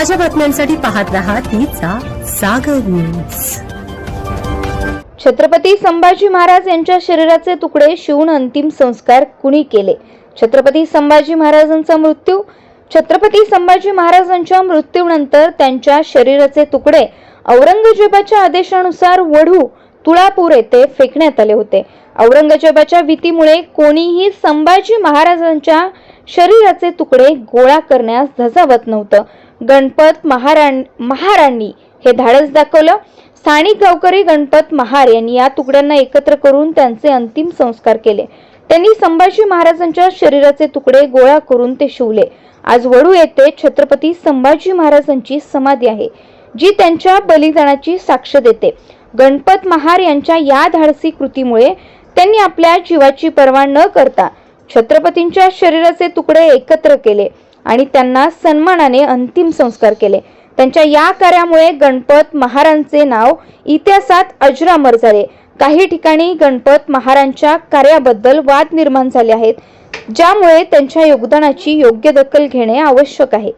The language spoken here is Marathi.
ताज्या बातम्यांसाठी पाहत रहा तिचा सागर न्यूज छत्रपती संभाजी महाराज यांच्या शरीराचे तुकडे शिवून अंतिम संस्कार कुणी केले? छत्रपती संभाजी महाराजांचा मृत्यू? छत्रपती संभाजी महाराजांच्या मृत्यूनंतर त्यांच्या शरीराचे तुकडे औरंगजेबाच्या आदेशानुसार वढू तुळापूर येथे फेकण्यात आले होते. औरंगजेबाच्या भीतीमुळे कोणीही संभाजी महाराजांच्या शरीराचे तुकडे गोळा करण्यास धजावत नव्हतं. गणपत महाराण महाराणी हे धाडस दाखवलं. स्थानिक गावकरी गणपत महार यांनी या तुकड्यांना एकत्र करून त्यांचे अंतिम संस्कार केले. त्यांनी संभाजी महाराजांच्या शरीराचे तुकडे गोळा करून ते शिवले. आज वडू येथे छत्रपती संभाजी महाराजांची समाधी आहे जी त्यांच्या बलिदानाची साक्ष देते. गणपत महार यांच्या या धाडसी कृतीमुळे त्यांनी आपल्या जीवाची पर्वा न करता छत्रपतींच्या शरीराचे तुकडे एकत्र केले आणि त्यांना सन्मानाने अंतिम संस्कार केले. त्यांच्या या कार्यामुळे गणपत महारांचे नाव इतिहासात अजरामर झाले. काही ठिकाणी गणपत महारांच्या कार्याबद्दल वाद निर्माण झाले आहेत ज्यामुळे त्यांच्या योगदानाची योग्य दखल घेणे आवश्यक आहे.